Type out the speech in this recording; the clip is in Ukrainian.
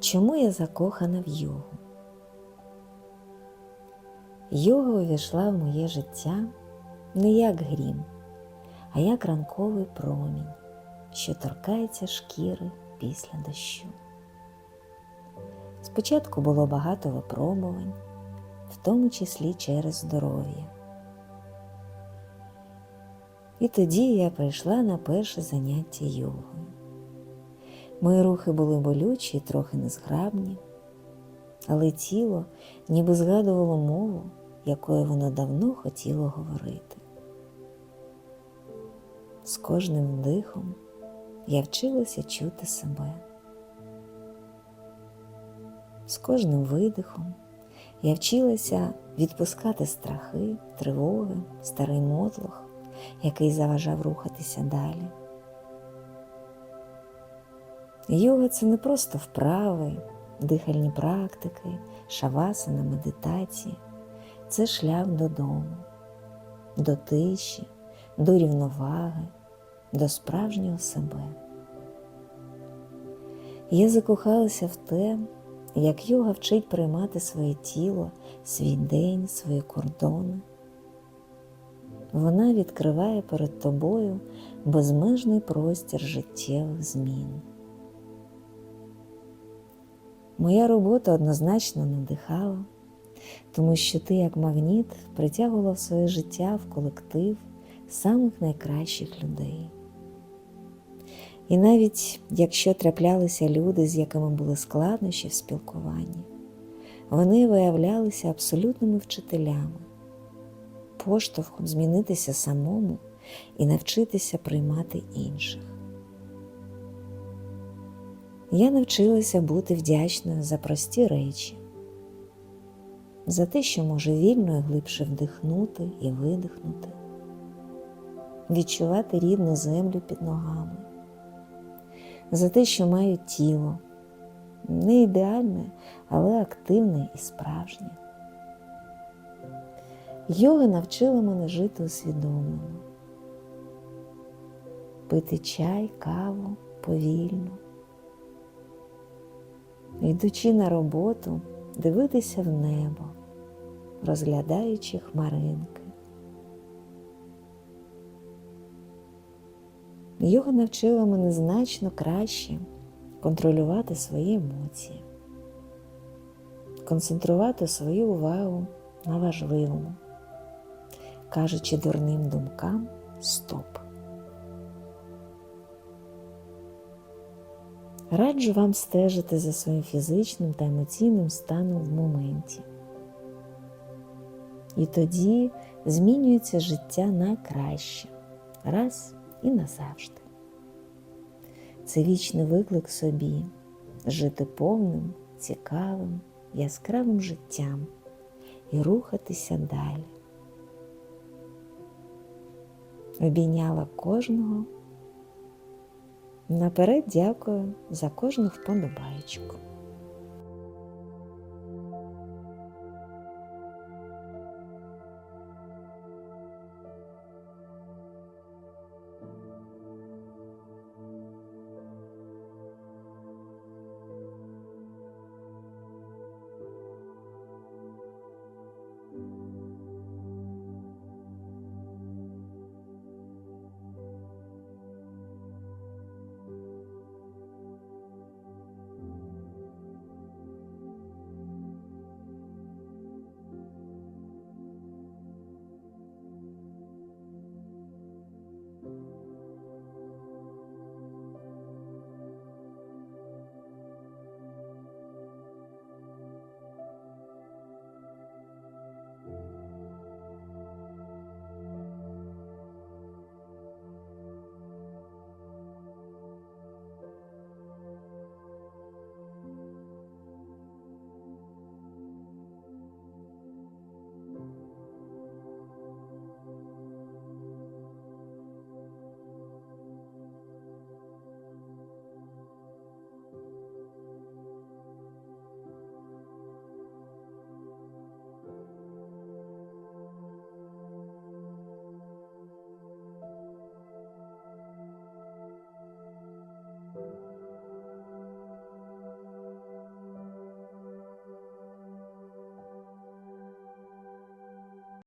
Чому я закохана в йогу? Йога увійшла в моє життя не як грім, а як ранковий промінь, що торкається шкіри після дощу. Спочатку було багато випробувань, в тому числі через здоров'я. І тоді я прийшла на перше заняття йогою. Мої рухи були болючі і трохи незграбні, але тіло ніби згадувало мову, якою воно давно хотіло говорити. З кожним вдихом я вчилася чути себе. З кожним видихом я вчилася відпускати страхи, тривоги, старий мотлох, який заважав рухатися далі. Йога це не просто вправи, дихальні практики, шавасана, медитації. Це шлях додому, до тиші, до рівноваги, до справжнього себе. Я закохалася в те, як йога вчить приймати своє тіло, свій день, свої кордони. Вона відкриває перед тобою безмежний простір життєвих змін. Моя робота однозначно надихала, тому що ти, як магніт, притягувала в своє життя в колектив самих найкращих людей. І навіть якщо траплялися люди, з якими були складнощі в спілкуванні, вони виявлялися абсолютними вчителями, поштовхом змінитися самому і навчитися приймати інших. Я навчилася бути вдячною за прості речі, за те, що можу вільно і глибше вдихнути і видихнути, відчувати рідну землю під ногами, за те, що маю тіло, не ідеальне, але активне і справжнє. Йога навчила мене жити усвідомлено, пити чай, каву повільно. Йдучи на роботу, дивитися в небо, розглядаючи хмаринки. Йога навчила мене значно краще контролювати свої емоції, концентрувати свою увагу на важливому, кажучи дурним думкам стоп. Раджу вам стежити за своїм фізичним та емоційним станом в моменті. І тоді змінюється життя на краще, раз і назавжди. Це вічний виклик собі жити повним, цікавим, яскравим життям і рухатися далі. Обійняла кожного. Наперед дякую за кожну вподобаєчку.